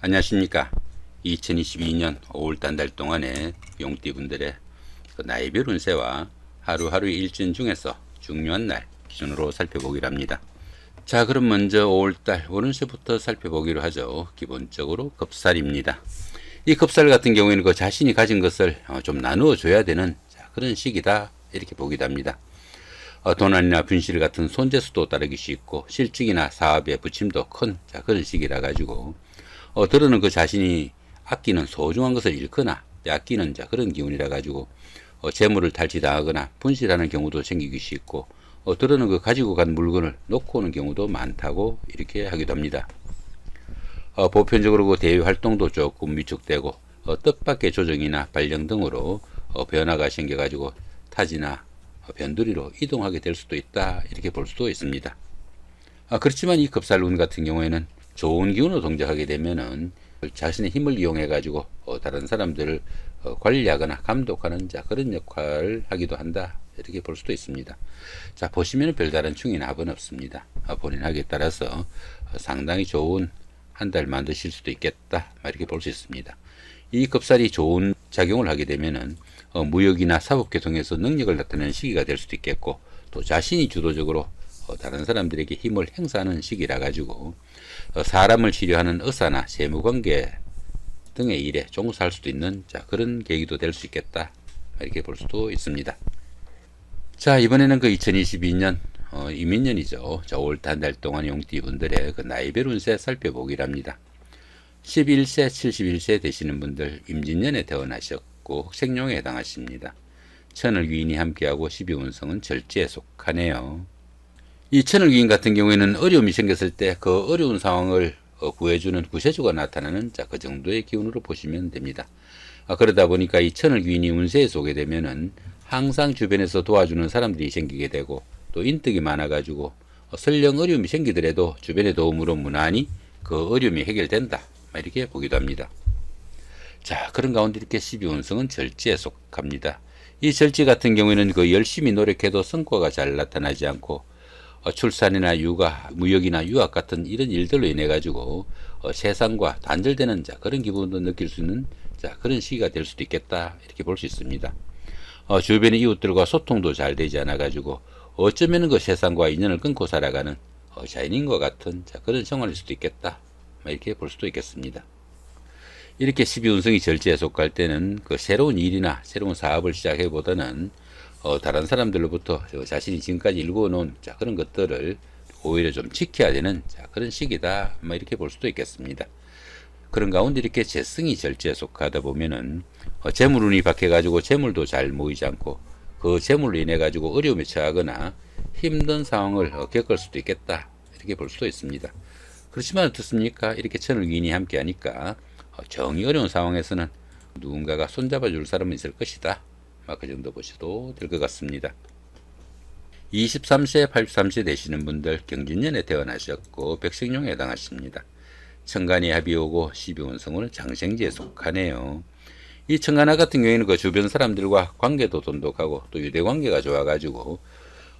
안녕하십니까. 2022년 5월 단 달 동안에 용띠분들의 그 나이별 운세와 하루하루 일진 중에서 중요한 날 기준으로 살펴보기로 합니다. 자, 그럼 먼저 5월달 오른세부터 살펴보기로 하죠. 기본적으로 급살입니다. 이 급살 같은 경우에는 그 자신이 가진 것을 어, 좀 나누어 줘야 되는 자, 그런 시기다. 이렇게 보기도 합니다. 어, 도난이나 분실 같은 손재수도 따르기 쉽고 실직이나 사업에 부침도 큰 자, 그런 시기라 가지고 어, 들어는 그 자신이 아끼는 소중한 것을 잃거나 아끼는 자 그런 기운이라 가지고 어, 재물을 탈취당하거나 분실하는 경우도 생기기 쉽고 어, 들어는 그 가지고 간 물건을 놓고 오는 경우도 많다고 이렇게 하기도 합니다. 어, 보편적으로 그 대외 활동도 조금 위축되고 어, 뜻밖의 조정이나 발령 등으로 어, 변화가 생겨가지고 타지나 어, 변두리로 이동하게 될 수도 있다 이렇게 볼 수도 있습니다. 아, 그렇지만 이 급살운 같은 경우에는 좋은 기운으로 동작하게 되면은 자신의 힘을 이용해 가지고 어, 다른 사람들을 어, 관리하거나 감독하는 자 그런 역할을 하기도 한다 이렇게 볼 수도 있습니다. 자 보시면 별다른 충인 합은 없습니다. 어, 본인 하기에 따라서 어, 상당히 좋은 한 달 만드실 수도 있겠다 이렇게 볼 수 있습니다. 이 급살이 좋은 작용을 하게 되면은 어, 무역이나 사법계통에서 능력을 나타내는 시기가 될 수도 있겠고 또 자신이 주도적으로 어, 다른 사람들에게 힘을 행사하는 시기라 가지고 어, 사람을 치료하는 의사나 세무관계 등의 일에 종사할 수도 있는 자 그런 계기도 될 수 있겠다 이렇게 볼 수도 있습니다. 자 이번에는 그 2022년 어, 이민년이죠. 자 5월 한달 동안 용띠분들의 그 나이별 운세 살펴보기를 합니다. 11세, 71세 되시는 분들 임진년에 태어나셨고 흑생룡에 해당하십니다. 천을 귀인이 함께하고 12운성은 절제에 속하네요. 이 천을 귀인 같은 경우에는 어려움이 생겼을 때 그 어려운 상황을 어, 구해주는 구세주가 나타나는 자, 그 정도의 기운으로 보시면 됩니다. 아, 그러다 보니까 이 천을 귀인이 운세에 쏘게 되면은 항상 주변에서 도와주는 사람들이 생기게 되고 또 인덕이 많아가지고 어, 설령 어려움이 생기더라도 주변의 도움으로 무난히 그 어려움이 해결된다. 이렇게 보기도 합니다. 자, 그런 가운데 이렇게 12운성은 절제에 속합니다. 이 절제 같은 경우에는 그 열심히 노력해도 성과가 잘 나타나지 않고 어, 출산이나 육아, 무역이나 유학 같은 이런 일들로 인해 가지고 어, 세상과 단절되는 자 그런 기분도 느낄 수 있는 자 그런 시기가 될 수도 있겠다 이렇게 볼 수 있습니다. 어, 주변의 이웃들과 소통도 잘 되지 않아 가지고 어쩌면 그 세상과 인연을 끊고 살아가는 어, 자연인과 같은 자 그런 생활일 수도 있겠다 이렇게 볼 수도 있겠습니다. 이렇게 12운성이 절제에 속할 때는 그 새로운 일이나 새로운 사업을 시작해보다는 어, 다른 사람들로부터 자신이 지금까지 일궈놓은 자, 그런 것들을 오히려 좀 지켜야 되는 자, 그런 시기다. 뭐 이렇게 볼 수도 있겠습니다. 그런 가운데 이렇게 재성이 절제에 속하다 보면은 어, 재물운이 박해가지고 재물도 잘 모이지 않고 그 재물로 인해 가지고 어려움에 처하거나 힘든 상황을 어, 겪을 수도 있겠다. 이렇게 볼 수도 있습니다. 그렇지만 어떻습니까? 이렇게 천을 기인이 함께 하니까 어, 정이 어려운 상황에서는 누군가가 손잡아 줄 사람은 있을 것이다. 그 정도 보셔도 될 것 같습니다. 23세, 83세 되시는 분들 경진년에 태어나셨고 백색룡에 해당하십니다. 청간이 합이 오고 12운성으로는 장생지에 속하네요. 이 청간화 같은 경우에는 그 주변 사람들과 관계도 돈독하고 또 유대 관계가 좋아가지고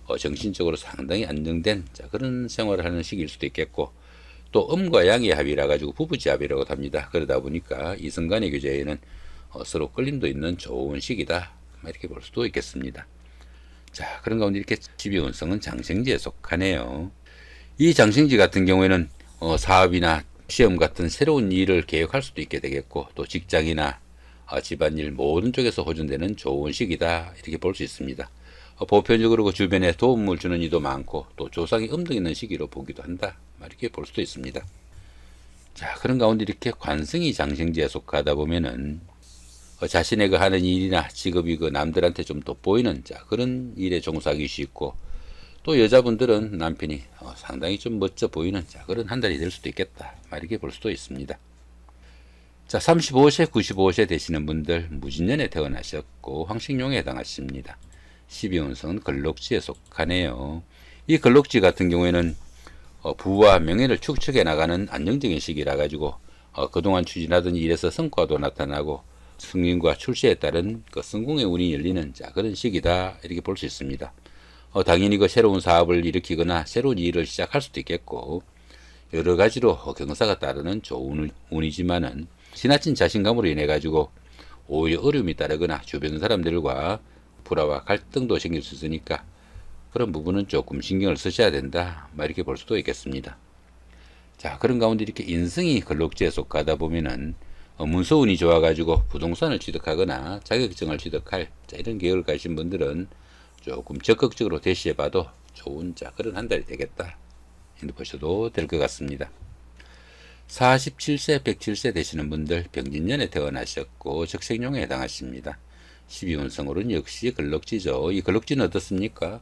어, 정신적으로 상당히 안정된 자, 그런 생활을 하는 시기일 수도 있겠고 또 음과 양의 합이라 가지고 부부지합이라고 합니다. 그러다 보니까 이성간의 교제에는 어, 서로 끌림도 있는 좋은 시기다. 이렇게 볼 수도 있겠습니다. 자, 그런 가운데 이렇게 12운성은 장생지에 속하네요. 이 장생지 같은 경우에는 어, 사업이나 시험 같은 새로운 일을 계획할 수도 있게 되겠고 또 직장이나 어, 집안일 모든 쪽에서 호전되는 좋은 시기다 이렇게 볼 수 있습니다. 어, 보편적으로 그 주변에 도움을 주는 이도 많고 또 조상이 음덕 있는 시기로 보기도 한다 이렇게 볼 수도 있습니다. 자 그런 가운데 이렇게 관성이 장생지에 속하다 보면은 어, 자신의 그 하는 일이나 직업이 그 남들한테 좀 돋보이는 자 그런 일에 종사하기 쉽고 또 여자분들은 남편이 어, 상당히 좀 멋져 보이는 자 그런 한 달이 될 수도 있겠다 이렇게 볼 수도 있습니다. 자 35세 95세 되시는 분들 무진년에 태어나셨고 황식룡에 해당하십니다. 12운성은 걸록지에 속하네요. 이 걸록지 같은 경우에는 어, 부와 명예를 축적해 나가는 안정적인 시기라 가지고 어, 그동안 추진하던 일에서 성과도 나타나고 승인과 출세에 따른 그 성공의 운이 열리는 자 그런 시기다 이렇게 볼 수 있습니다. 어, 당연히 그 새로운 사업을 일으키거나 새로운 일을 시작할 수도 있겠고 여러 가지로 어, 경사가 따르는 좋은 운- 운이지만은 지나친 자신감으로 인해 가지고 오히려 어려움이 따르거나 주변 사람들과 불화와 갈등도 생길 수 있으니까 그런 부분은 조금 신경을 쓰셔야 된다. 막 이렇게 볼 수도 있겠습니다. 자, 그런 가운데 이렇게 인성이 근록지에 속하다 보면은 어, 문서운이 좋아가지고 부동산을 취득하거나 자격증을 취득할 자, 이런 계획을 가신 분들은 조금 적극적으로 대시해봐도 좋은 자 그런 한 달이 되겠다. 이렇게 보셔도 될 것 같습니다. 47세, 107세 되시는 분들 병진년에 태어나셨고 적생용에 해당하십니다. 12운성으로는 역시 근록지죠. 이 근록지는 어떻습니까?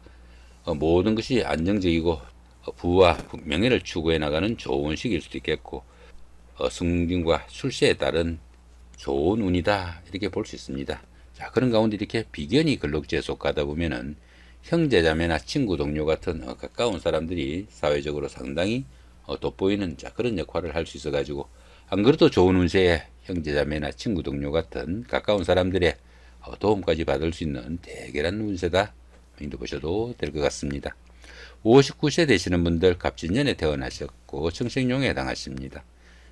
어, 모든 것이 안정적이고 어, 부와 명예를 추구해 나가는 좋은 시기일 수도 있겠고 어, 승진과 출세에 따른 좋은 운이다 이렇게 볼 수 있습니다. 자 그런 가운데 이렇게 비견이 근록지에 속하다 보면은 형제자매나 친구 동료 같은 어, 가까운 사람들이 사회적으로 상당히 어, 돋보이는 자 그런 역할을 할 수 있어 가지고 안 그래도 좋은 운세에 형제자매나 친구 동료 같은 가까운 사람들의 어, 도움까지 받을 수 있는 대결한 운세다 이도 보셔도 될 것 같습니다. 59세 되시는 분들 갑진년에 태어나셨고 청생용에 해당하십니다.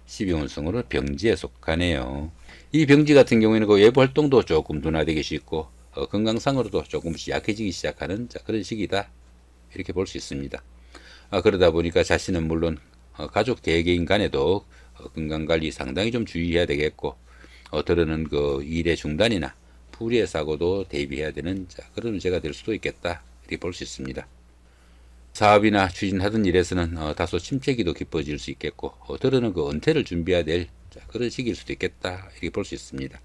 12운성으로 병지에 속하네요. 이 병지 같은 경우에는 그 외부 활동도 조금 둔화되기 쉽고 어, 건강상으로도 조금씩 약해지기 시작하는 자, 그런 시기다 이렇게 볼 수 있습니다. 아, 그러다 보니까 자신은 물론 어, 가족 개개인 간에도 어, 건강관리 상당히 좀 주의해야 되겠고 어, 들어는 그 일의 중단이나 불의의 사고도 대비해야 되는 자, 그런 문제가 될 수도 있겠다 이렇게 볼 수 있습니다. 사업이나 추진하던 일에서는 어, 다소 침체기도 깊어질 수 있겠고 어, 들어는 그 은퇴를 준비해야 될 자, 그런 시기일 수도 있겠다 이렇게 볼 수 있습니다.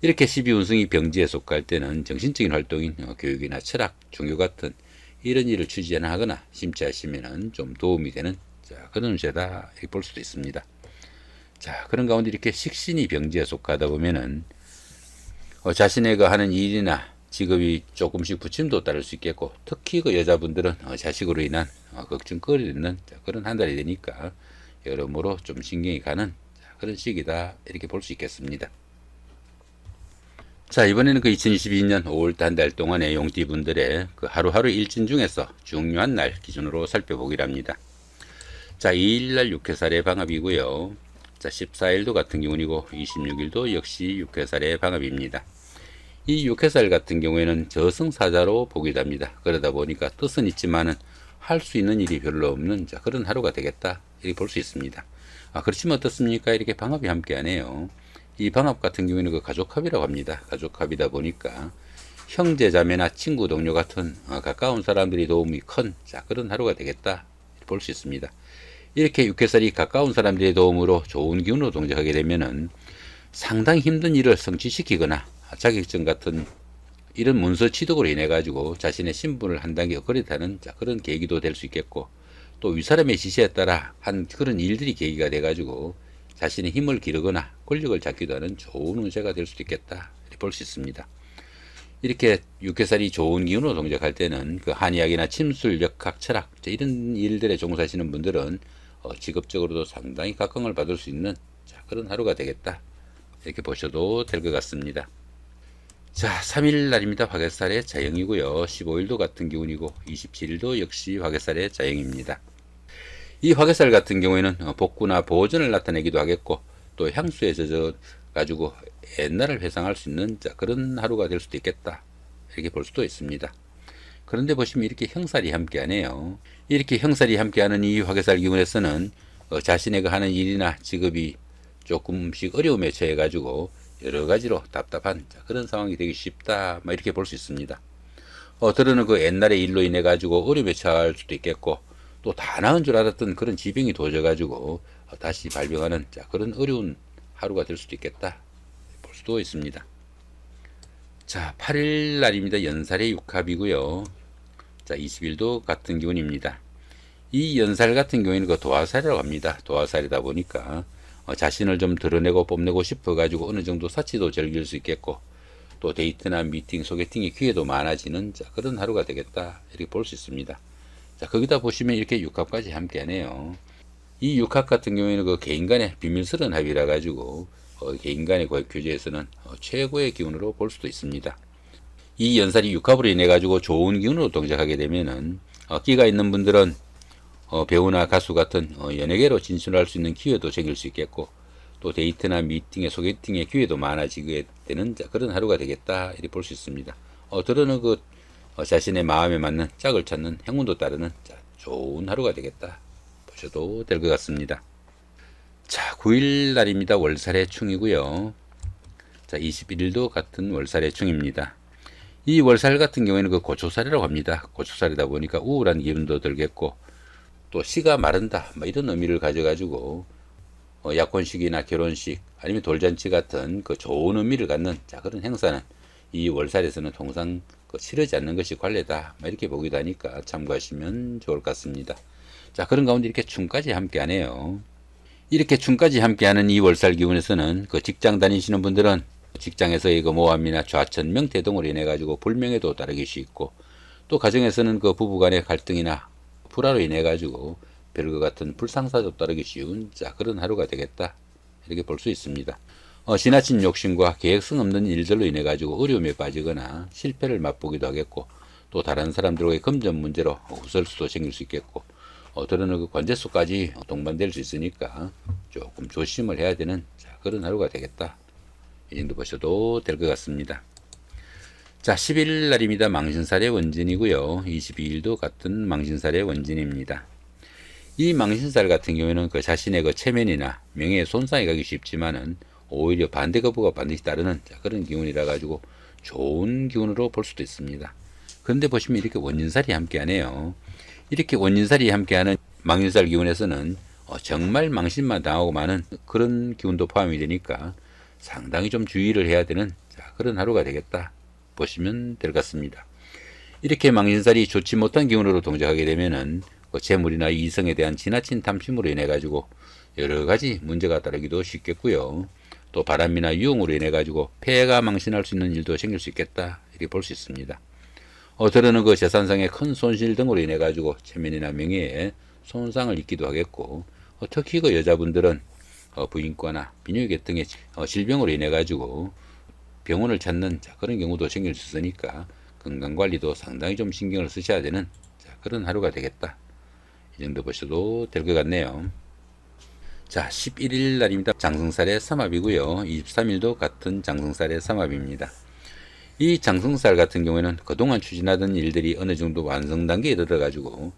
이렇게 12운성이 병지에 속할 때는 정신적인 활동인 어, 교육이나 철학, 종교 같은 이런 일을 추진하거나 심취하시면은 좀 도움이 되는 자, 그런 운세다 이렇게 볼 수도 있습니다. 자 그런 가운데 이렇게 식신이 병지에 속하다 보면은 어, 자신의 그 하는 일이나 직업이 조금씩 부침도 따를 수 있겠고 특히 그 여자분들은 어, 자식으로 인한 어, 걱정거리 있는 자, 그런 한 달이 되니까 여러모로 좀 신경이 가는 자, 그런 시기다 이렇게 볼 수 있겠습니다. 자 이번에는 그 2022년 5월 한 달 동안의 용띠분들의 그 하루하루 일진 중에서 중요한 날 기준으로 살펴보기로 합니다. 자 2일날 6회살의 방합이고요. 자 14일도 같은 경우이고 26일도 역시 6회살의 방합입니다. 이 6회살 같은 경우에는 저승사자로 보기 됩니다. 그러다 보니까 뜻은 있지만은 할 수 있는 일이 별로 없는 자, 그런 하루가 되겠다. 이렇게 볼 수 있습니다. 아, 그렇지만 어떻습니까? 이렇게 방합이 함께 하네요. 이 방합 같은 경우에는 그 가족합이라고 합니다. 가족합이다 보니까 형제 자매나 친구 동료 같은 어, 가까운 사람들이 도움이 큰 자, 그런 하루가 되겠다. 볼 수 있습니다. 이렇게 육회살이 가까운 사람들의 도움으로 좋은 기운으로 동작하게 되면은 상당히 힘든 일을 성취시키거나 자격증 같은 이런 문서 취득으로 인해 가지고 자신의 신분을 한 단계 자, 그런 계기도 될 수 있겠고 또 윗사람의 지시에 따라 한 그런 일들이 계기가 돼 가지고 자신의 힘을 기르거나 권력을 잡기도 하는 좋은 운세가 될 수도 있겠다 볼 수 있습니다. 이렇게 육회살이 좋은 기운으로 동작할 때는 그 한의학이나 침술, 역학, 철학 자, 이런 일들에 종사하시는 분들은 어, 직업적으로도 상당히 각광을 받을 수 있는 자, 그런 하루가 되겠다 이렇게 보셔도 될 것 같습니다. 자, 3일 날입니다. 화개살의 자영이고요. 15일도 같은 기운이고 27일도 역시 화개살의 자영입니다. 이 화개살 같은 경우에는 어, 복구나 보존을 나타내기도 하겠고 또 향수에 젖어 가지고 옛날을 회상할 수 있는 자, 그런 하루가 될 수도 있겠다. 이렇게 볼 수도 있습니다. 그런데 보시면 이렇게 형살이 함께하네요. 이렇게 형살이 함께하는 이 화개살 기운에서는 어, 자신의 그 하는 일이나 직업이 조금씩 어려움에 처해 가지고 여러 가지로 답답한 자, 그런 상황이 되기 쉽다. 막 이렇게 볼 수 있습니다. 어, 들어는 그 옛날의 일로 인해 가지고 어려움에 처할 수도 있겠고 또 다 나은 줄 알았던 그런 지병이 도져 가지고 어, 다시 발병하는 자, 그런 어려운 하루가 될 수도 있겠다. 볼 수도 있습니다. 자, 8일 날입니다. 연살의 육합이고요. 자, 20일도 같은 기운입니다. 이 연살 같은 경우에는 그 도화살이라고 합니다. 도화살이다 보니까 어, 자신을 좀 드러내고 뽐내고 싶어 가지고 어느 정도 사치도 즐길 수 있겠고 또 데이트나 미팅, 소개팅의 기회도 많아지는 자, 그런 하루가 되겠다 이렇게 볼 수 있습니다. 자 거기다 보시면 이렇게 육합까지 함께하네요. 이 육합 같은 경우에는 그 개인 간의 비밀스러운 합의라 가지고 어, 개인 간의 고액 교제에서는 어, 최고의 기운으로 볼 수도 있습니다. 이 연살이 육합으로 인해 가지고 좋은 기운으로 동작하게 되면은 어, 끼가 있는 분들은 어, 배우나 가수 같은 어, 연예계로 진출할 수 있는 기회도 생길 수 있겠고 또 데이트나 미팅에 소개팅의 기회도 많아지게 되는 자, 그런 하루가 되겠다 이렇게 볼 수 있습니다. 어, 들어는 그 어, 자신의 마음에 맞는 짝을 찾는 행운도 따르는 자, 좋은 하루가 되겠다 보셔도 될 것 같습니다. 자, 9일 날입니다. 월살의 충이고요. 자, 21일도 같은 월살의 충입니다. 이 월살 같은 경우에는 그 고초살이라고 합니다. 고초살이다 보니까 우울한 기분도 들겠고 또 시가 마른다 뭐 이런 의미를 가져가지고 어, 약혼식이나 결혼식 아니면 돌잔치 같은 그 좋은 의미를 갖는 자 그런 행사는 이 월살에서는 통상 그 치르지 않는 것이 관례다 뭐 이렇게 보기도 하니까 참고하시면 좋을 것 같습니다. 자 그런 가운데 이렇게 춤까지 함께하네요. 이렇게 춤까지 함께하는 이 월살 기운에서는 그 직장 다니시는 분들은 직장에서의 그 모함이나 좌천 명태동으로 인해 가지고 불명예도 따르기 쉽고 또 가정에서는 그 부부간의 갈등이나 불화로 인해 가지고 별것 같은 불상사도 따르기 쉬운 자 그런 하루가 되겠다 이렇게 볼 수 있습니다. 어, 지나친 욕심과 계획성 없는 일들로 인해 가지고 어려움에 빠지거나 실패를 맛보기도 하겠고 또 다른 사람들과의 금전 문제로 후설수도 생길 수 있겠고 어, 들어는 그 관제수까지 동반될 수 있으니까 조금 조심을 해야 되는 자, 그런 하루가 되겠다. 이 정도 보셔도 될 것 같습니다. 자, 11일 날입니다. 망신살의 원진이고요. 22일도 같은 망신살의 원진입니다. 이 망신살 같은 경우에는 그 자신의 그 체면이나 명예에 손상이 가기 쉽지만은 오히려 반대 거부가 반드시 따르는 자, 그런 기운이라 가지고 좋은 기운으로 볼 수도 있습니다. 그런데 보시면 이렇게 원진살이 함께하네요. 이렇게 원진살이 함께하는 망신살 기운에서는 어, 정말 망신만 당하고 마는 그런 기운도 포함이 되니까 상당히 좀 주의를 해야 되는 자, 그런 하루가 되겠다 보시면 될 것 같습니다. 이렇게 망신살이 좋지 못한 기운으로 동작하게 되면은 그 재물이나 이성에 대한 지나친 탐심으로 인해 가지고 여러 가지 문제가 따르기도 쉽겠고요. 또 바람이나 유흥으로 인해 가지고 폐해가 망신할 수 있는 일도 생길 수 있겠다 이렇게 볼 수 있습니다. 어, 들어는 그 재산상의 큰 손실 등으로 인해 가지고 체면이나 명예에 손상을 입기도 하겠고 어, 특히 그 여자분들은 어, 부인과나 비뇨기 등의 어, 질병으로 인해 가지고 병원을 찾는 자, 그런 경우도 생길 수 있으니까 건강 관리도 상당히 좀 신경을 쓰셔야 되는 자, 그런 하루가 되겠다. 이 정도 보셔도 될 것 같네요. 자, 11일 날입니다. 장승살의 삼합이고요. 23일도 같은 장승살의 삼합입니다. 이 장승살 같은 경우에는 그동안 추진하던 일들이 어느 정도 완성 단계에 들어가지고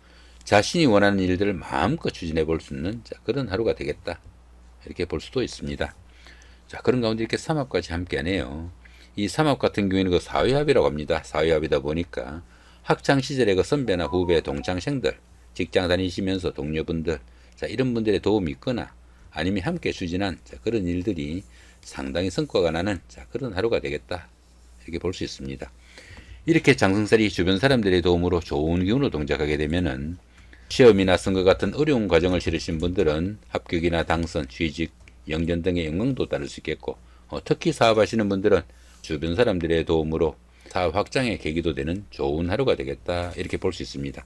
자신이 원하는 일들을 마음껏 추진해 볼 수 있는 자, 그런 하루가 되겠다. 이렇게 볼 수도 있습니다. 자, 그런 가운데 이렇게 삼합까지 함께 하네요. 이 삼합 같은 경우에는 그 사회합이라고 합니다. 사회합이다 보니까 학창 시절의 그 선배나 후배, 동창생들, 직장 다니시면서 동료분들, 자, 이런 분들의 도움이 있거나 아니면 함께 추진한 자, 그런 일들이 상당히 성과가 나는 자, 그런 하루가 되겠다. 이렇게 볼 수 있습니다. 이렇게 장승살이 주변 사람들의 도움으로 좋은 기운으로 동작하게 되면은 시험이나 선거 같은 어려운 과정을 치르신 분들은 합격이나 당선, 취직, 영전 등의 영광도 따를 수 있겠고 어, 특히 사업하시는 분들은 주변 사람들의 도움으로 사업 확장의 계기도 되는 좋은 하루가 되겠다 이렇게 볼 수 있습니다.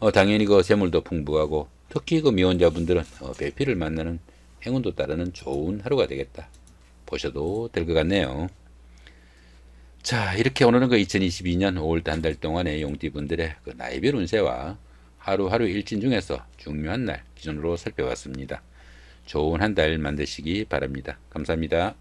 어, 당연히 그 재물도 풍부하고 특히 그 미혼자분들은 어, 배필을 만나는 행운도 따르는 좋은 하루가 되겠다 보셔도 될 것 같네요. 자 이렇게 오늘은 그 2022년 5월 한 달 동안의 용띠분들의 그 나이별 운세와 하루하루 일진 중에서 중요한 날 기준으로 살펴봤습니다. 좋은 한 달 만드시기 바랍니다. 감사합니다.